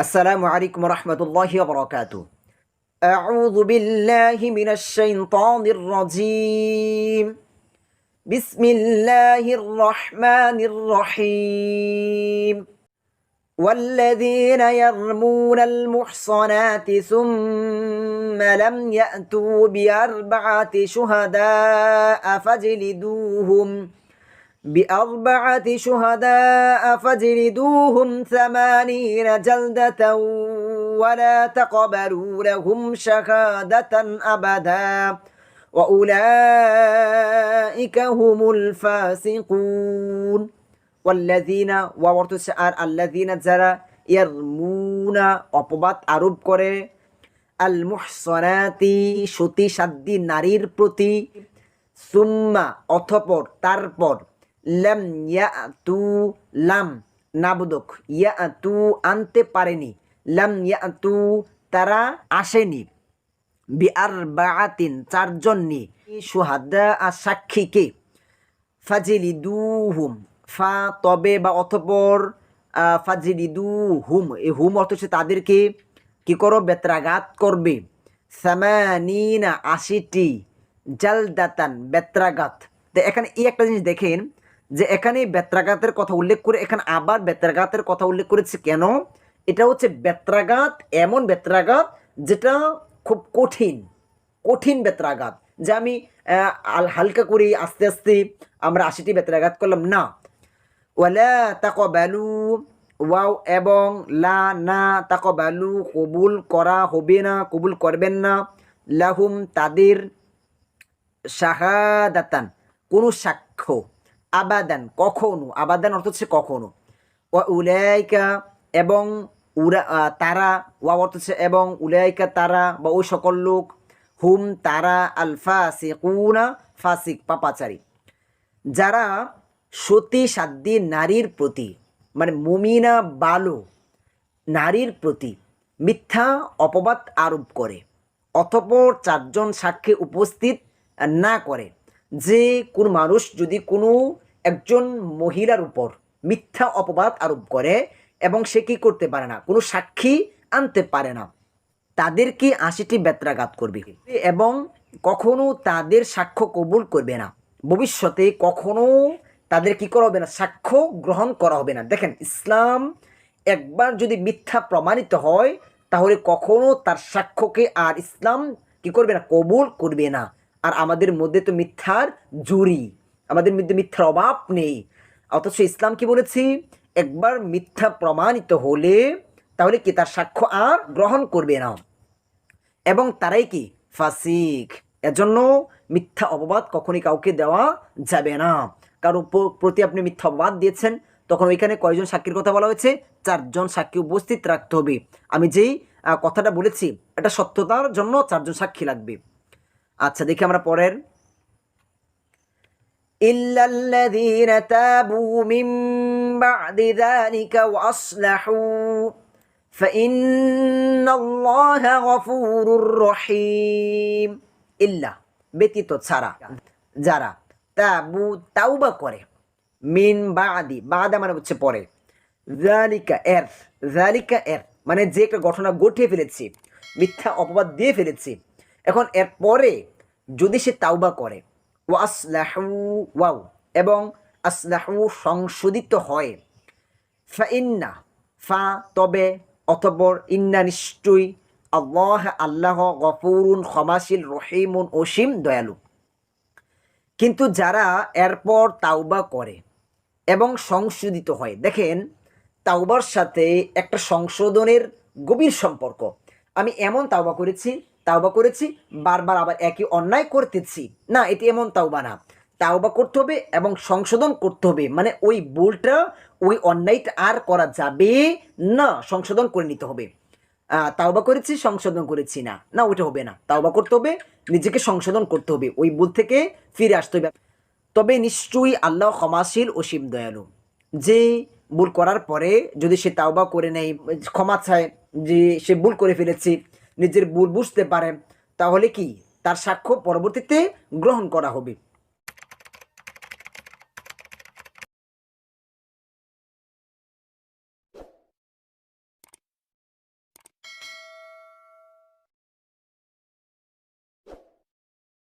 السلام عليكم ورحمة الله وبركاته. أعوذ بالله من الشيطان الرجيم. بسم الله الرحمن الرحيم. والذين يرمون المحصنات ثم لم يأتوا بأربعة شهداء فاجلدوهم بأربعة شهداء فاجلدوهم ثمانين جلدة ولا تقبلوا لهم شهادة أبدا وأولئك هم الفاسقون والذين وورتس আর الذين যারা ইয়ারমুনা অপবাদ আরোপ করে আল মুহসনাতি সতী সাদ্দি নারীর প্রতি সুম্মা অথপর তারপর লাম ইয়াতু লাম নাবুদক ইয়াতু আনতে পারেনি লাম ইয়াতু তারা আসেনি বিআর বাআতিন চারজন নি সুহাদা আর সাক্ষীকে হুম ফা তবে বা অথপর আহ, ফাজিলিদুহুম এই হুম অর্থ হচ্ছে তাদেরকে কী করো বেত্রাঘাত করবে সামানিনা আশিটি জালদাতান বেত্রাঘাত তো এখানে এই একটা জিনিস দেখেন যে এখানে বেত্রাঘাতের কথা উল্লেখ করে, এখানে আবার বেত্রাঘাতের কথা উল্লেখ করেছে কেন? এটা হচ্ছে বেত্রাঘাত, এমন বেত্রাঘাত যেটা খুব কঠিন কঠিন বেত্রাঘাত। যে আমি আল হালকা করে আস্তে আস্তে আমরা আশিটি বেত্রাঘাত করলাম। না। ওয়ালা তাকবালু, ওয়াও এবং লা, না, তাকবালু, কবুল করা হবে না, কবুল করবেন না। লাহুম তাদের শাহাদাতান, কোনো সাক্ষ্য আবাদান, কখনো। আবাদান অর্থ হচ্ছে কখনো। ও এবং উরা তারা ওয়া অর্থ হচ্ছে এবং উলাইকা তারা বা ওই সকল লোক হুম তারা আল ফাসিকুনা, ফাসিক, পাপাচারী। যারা সতী সাধ্যী নারীর প্রতি মানে মুমিনা বালো নারীর প্রতি মিথ্যা অপবাদ আরোপ করে, অতপর চারজন সাক্ষী উপস্থিত না করে, যে কোন মানুষ যদি কোনো একজন মহিলার উপর মিথ্যা অপবাদ আরোপ করে এবং সে কি করতে পারে না? কোনো সাক্ষী আনতে পারে না। তাদেরকে আশিটি বেত্রাঘাত করবে? এবং কখনো তাদের সাক্ষ্য কবুল করবে না। ভবিষ্যতে কখনো তাদের কি করা হবে না? সাক্ষ্য গ্রহণ করা হবে না। দেখেন, ইসলাম একবার যদি মিথ্যা প্রমাণিত হয়, তাহলে কখনো তার সাক্ষ্যকে আর ইসলাম কি করবে না? কবুল করবে না। আর আমাদের মধ্যে তো মিথ্যার জুরি। আমাদের মধ্যে মিথ্যার অভাব নেই। অথচ ইসলাম কি বলেছি? একবার মিথ্যা প্রমাণিত হলে তাহলে কি তার সাক্ষ্য আর গ্রহণ করবে না? এবং তারাই কি? ফাসিক। এজন্য মিথ্যা অপবাদ কখনই কাউকে দেওয়া যাবে না। কারও প্রতি আপনি মিথ্যা অপবাদ দিয়েছেন, তখন ওইখানে কয়জন সাক্ষীর কথা বলা হয়েছে? চারজন সাক্ষী উপস্থিত রাখতে হবে। আমি যেই কথাটা বলেছি, এটা সত্যতার জন্য চারজন সাক্ষী লাগবে। আচ্ছা দেখি আমরা পরের إلا الذين تابوا من بعد ذلك وأصلحوا فإن الله غفور رحيم إلا ব্যতীত ছাড়া যারা তাবু তাওবা করে মিন বাদি বাদা মানে হচ্ছে পরে জালিকা এর জালিকা এর মানে যে একটা ঘটনা ঘটিয়ে ফেলেছি মিথ্যা অপবাদ দিয়ে ফেলেছি এখন এর পরে যদি সে তাওবা করে ওয়াসলাহু ওয়াও, এবং আসলাহু সংশোধিত হয়। ফা ইন্না, ফা তবে, অতপর ইন্না নিশ্চয়ই আল্লাহ আল্লাহ গফুরুন, ক্ষমাশীল, রহিমুন, অসীম, দয়ালু। কিন্তু যারা এরপর তাওবা করে এবং সংশোধিত হয়, দেখেন, তাওবার সাথে একটা সংশোধনের গভীর সম্পর্ক। আমি এমন তাওবা করেছি তাওবা করেছি, বারবার আবার একই অন্যায় করতেছি। না, এটি এমন তাওবা না। তাওবা করতে হবে এবং সংশোধন করতে হবে। মানে ওই ভুলটা, ওই অন্যায়টা আর করা যাবে না, সংশোধন করে নিতে হবে। তাওবা করেছি, সংশোধন করেছি না। না, ওইটা হবে না। তাওবা করতে হবে, নিজেকে সংশোধন করতে হবে। ওই ভুল থেকে ফিরে আসতে হবে। তবে নিশ্চয়ই আল্লাহ ক্ষমাশীল ও শিব দয়ালু যে ভুল করার পরে যদি সে তাওবা করে নেয়, ক্ষমা চায়, যে সে ভুল করে ফেলেছে, নিজের ভুল বুঝতে পারে, তাহলে কি? তার সাক্ষ্য পরবর্তীতে গ্রহণ করা হবে।